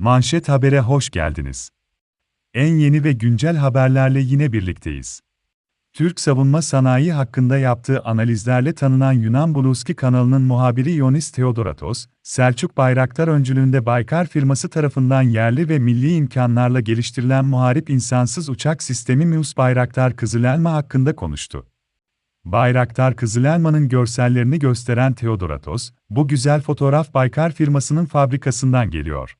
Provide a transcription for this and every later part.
Manşet Haber'e hoş geldiniz. En yeni ve güncel haberlerle yine birlikteyiz. Türk savunma sanayi hakkında yaptığı analizlerle tanınan Yunan Buluski kanalının muhabiri Ionis Theodoratos, Selçuk Bayraktar öncülüğünde Baykar firması tarafından yerli ve milli imkanlarla geliştirilen muharip insansız uçak sistemi MÜS Bayraktar Kızılelma hakkında konuştu. Bayraktar Kızılelma'nın görsellerini gösteren Theodoratos, bu güzel fotoğraf Baykar firmasının fabrikasından geliyor.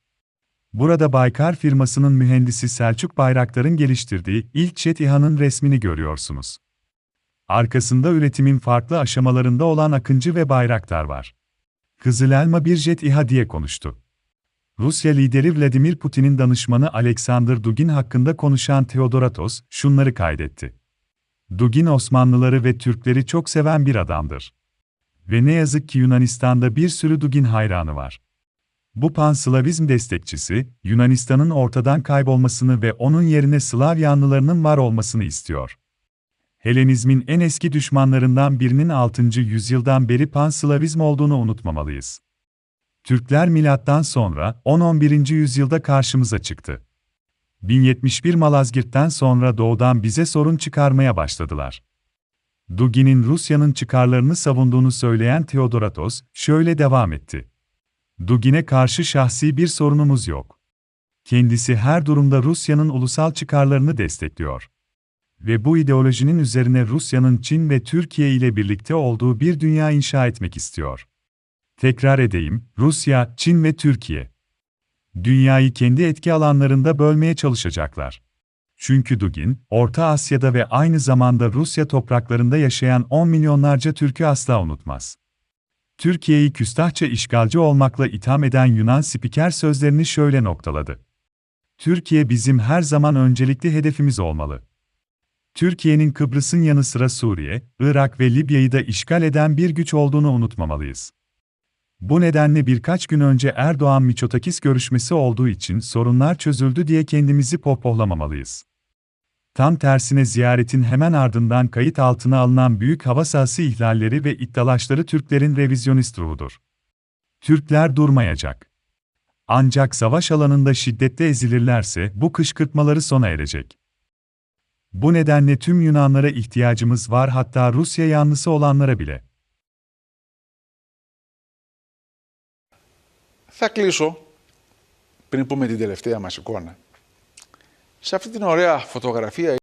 Burada Baykar firmasının mühendisi Selçuk Bayraktar'ın geliştirdiği ilk jet İHA'nın resmini görüyorsunuz. Arkasında üretimin farklı aşamalarında olan Akıncı ve Bayraktar var. Kızılelma bir jet İHA diye konuştu. Rusya lideri Vladimir Putin'in danışmanı Alexander Dugin hakkında konuşan Theodoratos, şunları kaydetti. Dugin Osmanlıları ve Türkleri çok seven bir adamdır. Ve ne yazık ki Yunanistan'da bir sürü Dugin hayranı var. Bu panslavizm destekçisi, Yunanistan'ın ortadan kaybolmasını ve onun yerine Slav yanlılarının var olmasını istiyor. Helenizmin en eski düşmanlarından birinin 6. yüzyıldan beri panslavizm olduğunu unutmamalıyız. Türkler milattan sonra 10-11. yüzyılda karşımıza çıktı. 1071 Malazgirt'ten sonra doğudan bize sorun çıkarmaya başladılar. Dugin'in Rusya'nın çıkarlarını savunduğunu söyleyen Theodoratos, şöyle devam etti. Dugin'e karşı şahsi bir sorunumuz yok. Kendisi her durumda Rusya'nın ulusal çıkarlarını destekliyor. Ve bu ideolojinin üzerine Rusya'nın Çin ve Türkiye ile birlikte olduğu bir dünya inşa etmek istiyor. Tekrar edeyim, Rusya, Çin ve Türkiye. Dünyayı kendi etki alanlarında bölmeye çalışacaklar. Çünkü Dugin, Orta Asya'da ve aynı zamanda Rusya topraklarında yaşayan 10 milyonlarca Türk'ü asla unutmaz. Türkiye'yi küstahça işgalci olmakla itham eden Yunan spiker sözlerini şöyle noktaladı. Türkiye bizim her zaman öncelikli hedefimiz olmalı. Türkiye'nin Kıbrıs'ın yanı sıra Suriye, Irak ve Libya'yı da işgal eden bir güç olduğunu unutmamalıyız. Bu nedenle birkaç gün önce Erdoğan Miçotakis görüşmesi olduğu için sorunlar çözüldü diye kendimizi pohpohlamamalıyız. Tam tersine ziyaretin hemen ardından kayıt altına alınan büyük hava sahası ihlalleri ve iddialaşları Türklerin revizyonist ruhudur. Türkler durmayacak. Ancak savaş alanında şiddetle ezilirlerse bu kışkırtmaları sona erecek. Bu nedenle tüm Yunanlara ihtiyacımız var hatta Rusya yanlısı olanlara bile. Θα κλείσω, πριν πούμε την τελευταία μας εικόνα. Σε αυτή την ωραία φωτογραφία